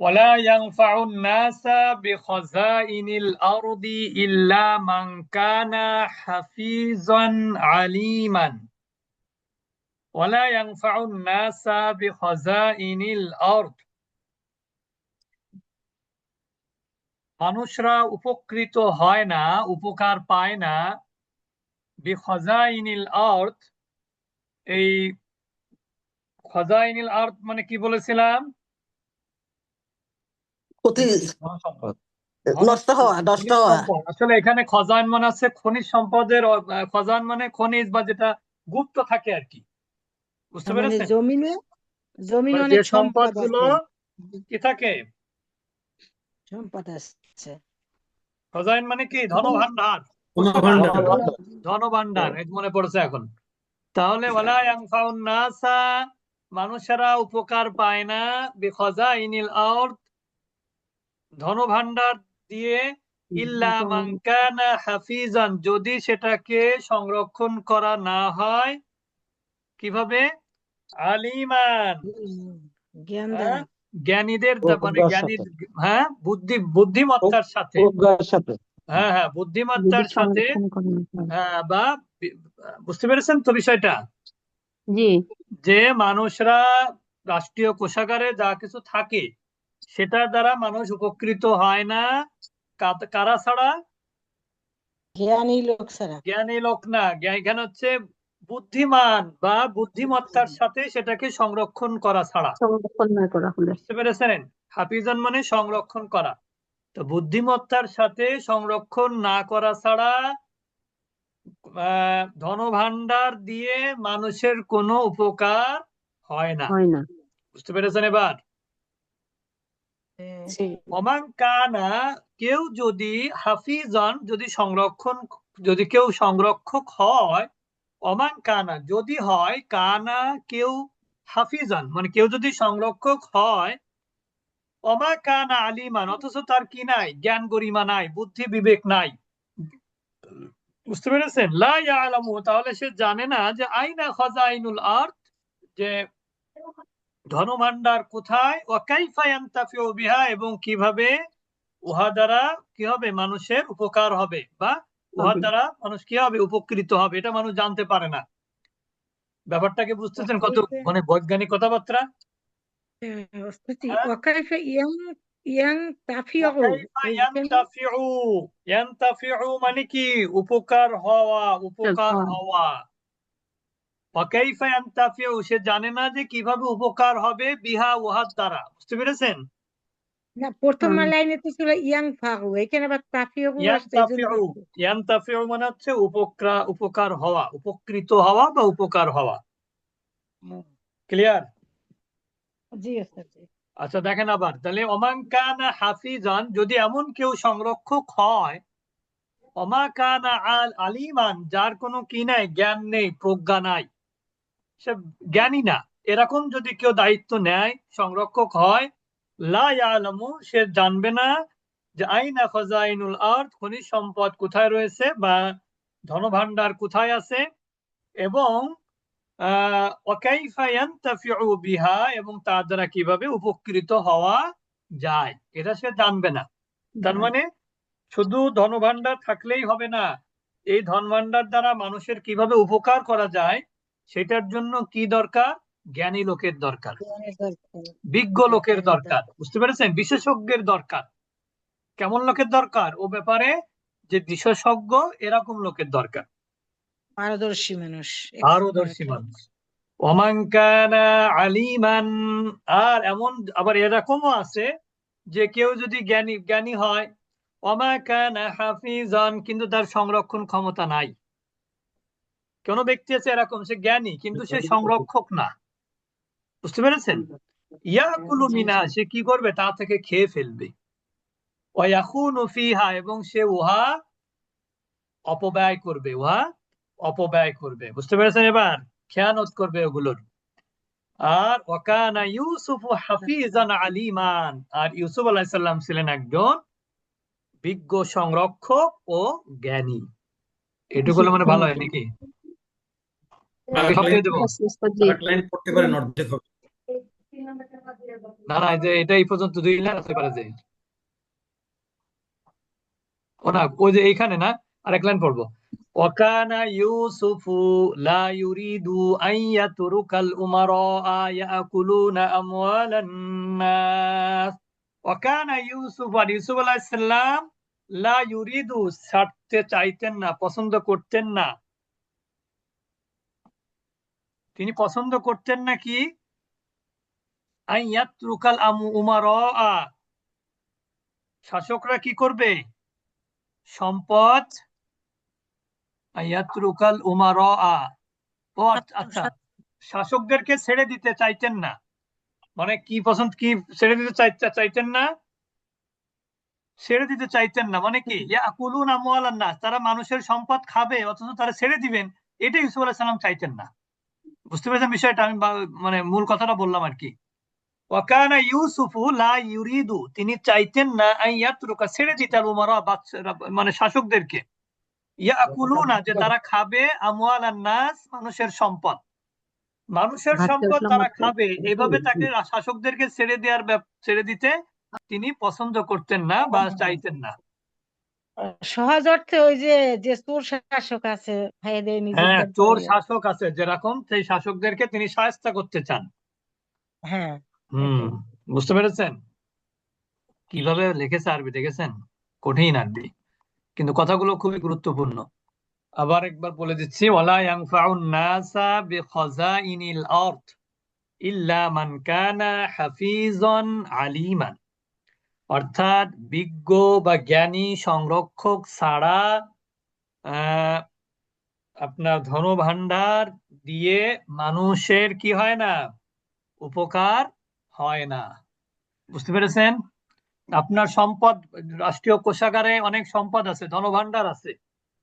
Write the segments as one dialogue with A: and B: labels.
A: ولا ينفع الناس بخزائن الأرض إلا من كان حفيظا عليما ولا ينفع الناس بخزائن الأرض মানুষরা উপকৃত হয় না উপকার পায় না বিখজাইনিল আর্থ এই খজাইনিল আর্থ মানে কি বলেছিলাম?
B: ক্ষতি নষ্ট হওয়া নষ্ট হওয়া।
A: আসলে এখানে খজাইন মানে আছে খনিজ সম্পদের খজাইন মানে খনিজ বা যেটা গুপ্ত থাকে আর কি। বুঝতে
C: মানে
A: পেরেছেন?
C: জমিনে জমিনে
A: মানে
C: অনেক সম্পদগুলো
A: কি থাকে?
C: সম্পদ আছে
A: খজাইন মানে কি? ধনভাণ্ডার। এই মনে পড়েছে এখন। তাহলে ওয়ালা ইয়ানফাউন নাসা মানুষেরা উপকার পায় না। বিখজাইনিল আরদ ধনভাণ্ডার দিয়ে ইল্লা মান কানা হাফিজান। যদি সেটাকে সংরক্ষণ করা না হয় কীভাবে? আলিমান।
C: জ্ঞান
A: হ্যাঁ? জ্ঞানীদের মানে জ্ঞানী হ্যাঁ? বুদ্ধি বুদ্ধিমত্তার সাথে।
D: সাথে।
A: হ্যাঁ হ্যাঁ বুদ্ধিমত্তার সাথে। হ্যাঁ। বা বুঝতে পেরেছেন তো বিষয়টা?
E: জি।
A: যে মানুষরা রাষ্ট্রীয় কোষাগারে যা কিছু থাকে সেটার দ্বারা মানুষ উপকৃত হয় না। কারা ছাড়া?
C: জ্ঞানী লোক ছাড়া।
A: জ্ঞানী লোক না। জ্ঞান জ্ঞান হচ্ছে বুদ্ধিমান বা বুদ্ধিমত্তার সাথে সেটাকে সংরক্ষণ করা ছাড়া।
E: সংরক্ষণ না করা
A: বুঝতে পেরেছেন? হাফিজান মানে সংরক্ষণ করা। তো বুদ্ধিমত্তার সাথে সংরক্ষণ না করা ছাড়া ধনভাণ্ডার দিয়ে মানুষের কোনো উপকার হয় না। বুঝতে পেরেছেন এবার?
C: জি।
A: কানা কেউ যদি হাফিজন যদি সংরক্ষণ যদি কেউ সংরক্ষক হয় ওমান কানা যদি হয় কানা কেউ হাফিজান মানে কেউ যদি সংরক্ষক হয় অমা কানা আলিমান অথচ তার কি নাই? জ্ঞান গরিমা নাই বুদ্ধি বিবেক নাই। বুঝতে পেরেছেন? তাহলে সে জানে না যে আইনা খাজাইনুল আরদ যে ধনভাণ্ডার কোথায় ও বিহা এবং কীভাবে উহা দ্বারা কি হবে? মানুষের উপকার হবে বা
E: উহার
A: দ্বারা মানুষ কি হবে? উপকৃত হবে এটা মানুষ জানতে পারে না। ব্যাপারটাকে বুঝতেছেন কত মানে বৈজ্ঞানিক কথাবার্তা? মানে কি উপকার হওয়া উপকার। হওয়া সে জানে না যে কীভাবে উপকার হবে বিহা উহার দ্বারা বুঝতে পেরেছেন
C: না প্রথম
E: হুম।
C: লাইনে তো ছিল ইয়াং এখানে আবার তাফিউ
A: মানে হচ্ছে উপকার উপকার হওয়া উপকৃত হওয়া বা উপকার হওয়া ক্লিয়ার
C: জি ওস্তাদি
A: আচ্ছা দেখেন আবার, তাহলে ওমান কানা হাফিজান, যদি এমন কেউ সংরক্ষক হয়, ওমা কানা আল আলিমান, যার কোনো কি নাই, জ্ঞান নেই, প্রজ্ঞা নাই, সে জ্ঞানী না, এরকম যদি কেউ দায়িত্ব নেয়, সংরক্ষক হয়, লা ইয়ালামু, সে জানবে না যে আইনা খাজাইনুল আরদ, খনিজ সম্পদ কোথায় রয়েছে বা ধনভাণ্ডার কোথায় আছে, এবং বিহা এবং তার দ্বারা কীভাবে উপকৃত হওয়া যায়? এটা সে জানবে না। তার মানে শুধু ধনভাণ্ডার থাকলেই হবে না এই ধনভাণ্ডার দ্বারা মানুষের কীভাবে উপকার করা যায় সেটার জন্য কি দরকার? জ্ঞানী লোকের দরকার।
C: দরকার।
A: বিজ্ঞ লোকের দরকার। বুঝতে পেরেছেন? বিশেষজ্ঞের দরকার। কেমন লোকের দরকার? ও ব্যাপারে যে বিশেষজ্ঞ এরকম লোকের দরকার।
C: পারদর্শী মানুষ
A: পারদর্শী মানুষ। আলিমান আর এমন আবার এরকমও আছে যে কেউ যদি জ্ঞানী জ্ঞানী হয় ওমা কানা হাফিজান কিন্তু তার সংরক্ষণ ক্ষমতা নাই। কোন ব্যক্তি আছে এরকম? সে জ্ঞানী কিন্তু সে সংরক্ষক না। বুঝতে পেরেছেন? ইয়াকুলু মিনা সে কি করবে? তা থেকে খেয়ে ফেলবে। ওয়ায়াখুনু ফিহা এবং সে উহা অপব্যয় করবে। উহা অপব্যয় করবে। বুঝতে পেরেছেন এবার? খেয়ানত করবে ওগুলোর। আর ওয়াকানা ইউসুফ হাফিজান আলিমান। আর ইউসুফ আলাইহিস সালাম ছিলেন একজন বিজ্ঞ সংরক্ষক ও জ্ঞানী। এটুকু হলে মানে ভালো হয় নাকি? না না এই যে এটা এই পর্যন্ত দুই লাইন পারে যে। ও না ওই যে এইখানে না আরেক লাইন পড়ব। ওয়াকানা ইউসুফু লা ইউরিদু আন ইয়াতরুকাল উমারা ইয়াকুলুনা আমওয়ালান নাস। ওয়াকানা আর ইউসুফ লা ইউরিদু ছাড়তে চাইতেন না, পছন্দ করতেন না। তিনি পছন্দ করতেন না কি? আইয়াতরুকাল আমু উমার। শাসকরা কি করবে? সম্পদ আয়াতরুকাল উমারা ও আচ্ছা। আচ্ছা। শাসকদেরকে ছেড়ে দিতে চাইতেন না। মানে কি পছন্দ কি ছেড়ে দিতে চাই- চাইতেন না? ছেড়ে দিতে চাইতেন না। মানে কি? ইয়াকুলুন আমওয়ালান নাস। তারা মানুষের সম্পদ খাবে অথচ তারা ছেড়ে দিবেন। এটা ইউসুফ আলাইহিস সালাম চাইতেন না। বুঝতে পেরেছেন বিষয়টা? আমি মানে মূল কথাটা বললাম আর কি। ওয়াকানা ইউসুফু লা ইউরিদু। তিনি চাইতেন না আন ইয়াতরুকা ছেড়ে দিতে উমারা মানে শাসকদেরকে। ইয়াকুলুনা যে তারা খাবে আমওয়ালান নাস মানুষের সম্পদ। মানুষের সম্পদ তারা খাবে। এভাবে তাকে শাসকদেরকে ছেড়ে দেওয়ার ছেড়ে দিতে তিনি পছন্দ করতেন না বা চাইতেন না।
C: সহজ অর্থে ওই যে যে চোর শাসক আছে
A: হ্যাঁ। চোর শাসক আছে যেরকম সেই শাসকদেরকে তিনি সাহায্য করতে চান।
C: হ্যাঁ।
A: হুম বুঝতে পেরেছেন? কীভাবে লিখেছে আরবি দেখেছেন? কঠিন আরবি। কিন্তু কথাগুলো খুবই গুরুত্বপূর্ণ। আবার একবার বলে দিচ্ছি, ওয়ালা ইয়ানফাউন নাসা বিখাযাইনিল আরদ ইল্লা মান কানা হাফিজন আলিমান। অর্থাৎ বিজ্ঞ বা জ্ঞানী সংরক্ষক ছাড়া আপনার ধনভাণ্ডার দিয়ে মানুষের কি হয় না? উপকার হয় না। বুঝতে পেরেছেন? আপনার সম্পদ রাষ্ট্রীয় কোষাগারে অনেক সম্পদ আছে ধনভাণ্ডার আছে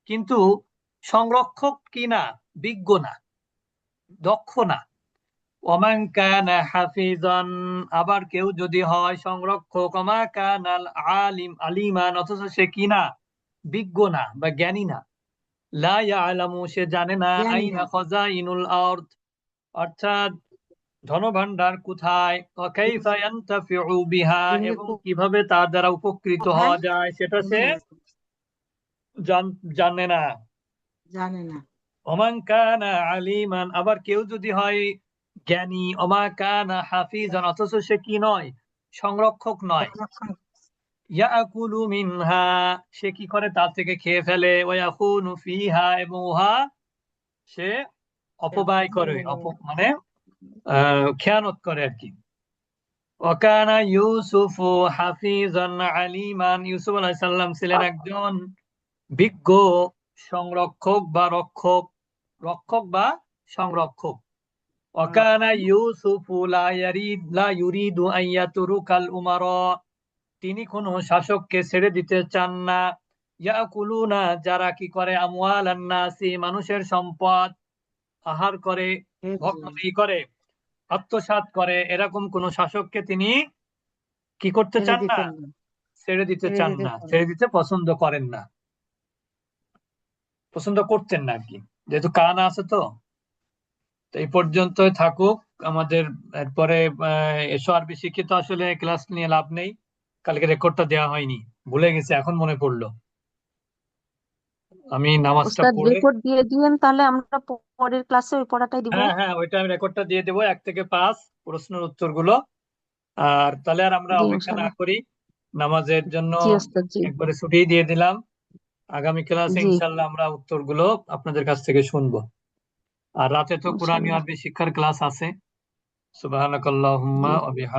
A: কিন্তু সংরক্ষক কি না? বিজ্ঞ না দক্ষ না। ওমান কানা হাফিজান আবার কেউ যদি হয় সংরক্ষক ওমা কানাল আলিম আলিমান অথচ সে কি না? বিজ্ঞ না বা জ্ঞানী না। লা ইয়ালামু সে জানে না আইনা আরদ। অর্থাৎ ধনভাণ্ডার কোথায়? বিহা এবং কীভাবে তার দ্বারা উপকৃত হওয়া যায় সেটা সে জানে না।
C: জানে না।
A: ওমান কানা আলিমান আবার কেউ যদি হয় জ্ঞানী ওমা কানা হাফিজান অথচ সে কি নয়? সংরক্ষক নয়। ইয়াকুলু মিনহা সে কি করে তার থেকে খেয়ে ফেলে? ওয়াকুনু ফিহা এবং উহা সে অপব্যয় করে। অপ মানে খেয়ানত করে আর কি। ওয়াকানা ইউসুফু হাফিজান আলিমান। ইউসুফ ছিলেন একজন বিজ্ঞ সংরক্ষক বা রক্ষক। রক্ষক বা সংরক্ষক। ইউসুফু লা ইয়ারিদ লা ইউরিদু আন ইয়াতরুকাল উমারা। তিনি কোনো শাসককে ছেড়ে দিতে চান না। ইয়াকুলুনা যারা কি করে? আমওয়ালান নাসি মানুষের সম্পদ আহার করে ভক্ষণ করে। আত্মসাৎ করে এরকম কোন শাসককে তিনি কি করতে চান না? ছেড়ে দিতে চান না। ছেড়ে দিতে পছন্দ করেন না। পছন্দ করতেন না আর কি যেহেতু কান আছে তো। এই পর্যন্তই থাকুক। আমাদের এরপরে আহ, এসো আরবি শিক্ষিত আসলে ক্লাস নিয়ে লাভ নেই। কালকে রেকর্ডটা দেওয়া হয়নি। ভুলে গেছে এখন মনে পড়ল। আমি নামাজটা পড়ে
E: রেকর্ড দিয়ে দিয়েন তাহলে আমরা পরের ক্লাসে ওই পড়াটাই দিব।
A: হ্যাঁ হ্যাঁ ওইটা আমি রেকর্ডটা দিয়ে দেবো এক থেকে পাঁচ প্রশ্নের উত্তরগুলো। আর তাহলে আর আমরা
E: জি
A: অপেক্ষা না
E: ইনশাল্লাহ।
A: করি নামাজের জন্য
E: জি ওস্তাদ জি।
A: একবারে ছুটি দিয়ে দিলাম। আগামী ক্লাসে
E: জি।
A: ইনশাল্লাহ আমরা উত্তরগুলো আপনাদের কাছ থেকে শুনব। আর রাতে তো কোরআনী
E: ইনশাল্লাহ
A: আরবি শিক্ষার ক্লাস আছে। সুবহানাকাল্লাহুম্মা ওয়া বিহাম